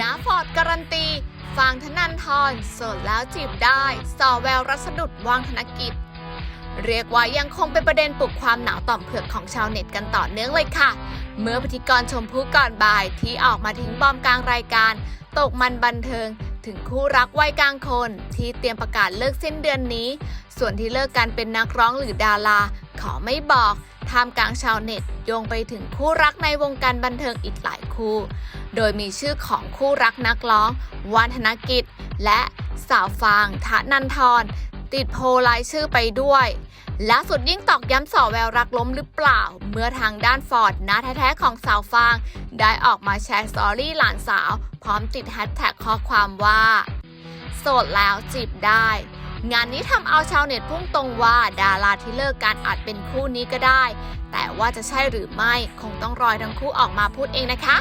นาฟอร์ดการันตีฟางธนันทรโสดแล้วจีบได้ สอแววรัสดุดวางธนกิจ เรียกว่ายังคงเป็นประเด็นปลุกความหนาวต่อมเผือกของชาวเน็ตกันต่อเนื่องเลยค่ะ เมื่อพิธีกรชมพู่ก่อนบ่ายที่ออกมาทิ้งบอมกลางรายการ ตกมันบันเทิง ถึงคู่รักวัยกลางคน ที่เตรียมประกาศเลิกสิ้นเดือนนี้ ส่วนที่เลิกกันเป็นนักร้องหรือดารา ขอไม่บอกท่ามกลางชาวเน็ตโยงไปถึงคู่รักในวงการบันเทิงอีกหลายคู่ โดยมีชื่อของคู่รักนักร้องวานธนกิจ และสาวฟางทะนันทรติดโพลายชื่อไปด้วยล่าสุดยิ่งตอกย้ำสอแววรักล้มหรือเปล่า เมื่อทางด้านฟอร์ดน้าแท้ๆของสาวฟาง ได้ออกมาแชร์สตอรี่หลานสาว พร้อมติดแฮชแท็กข้อความว่า โสดแล้วจีบได้ งานนี้ทำเอาชาวเน็ตพุ่งตรงว่าดาราที่เลิกกันอาจเป็นคู่นี้ก็ได้ แต่ว่าจะใช่หรือไม่คงต้องรอยทั้งคู่ออกมาพูดเองนะคะ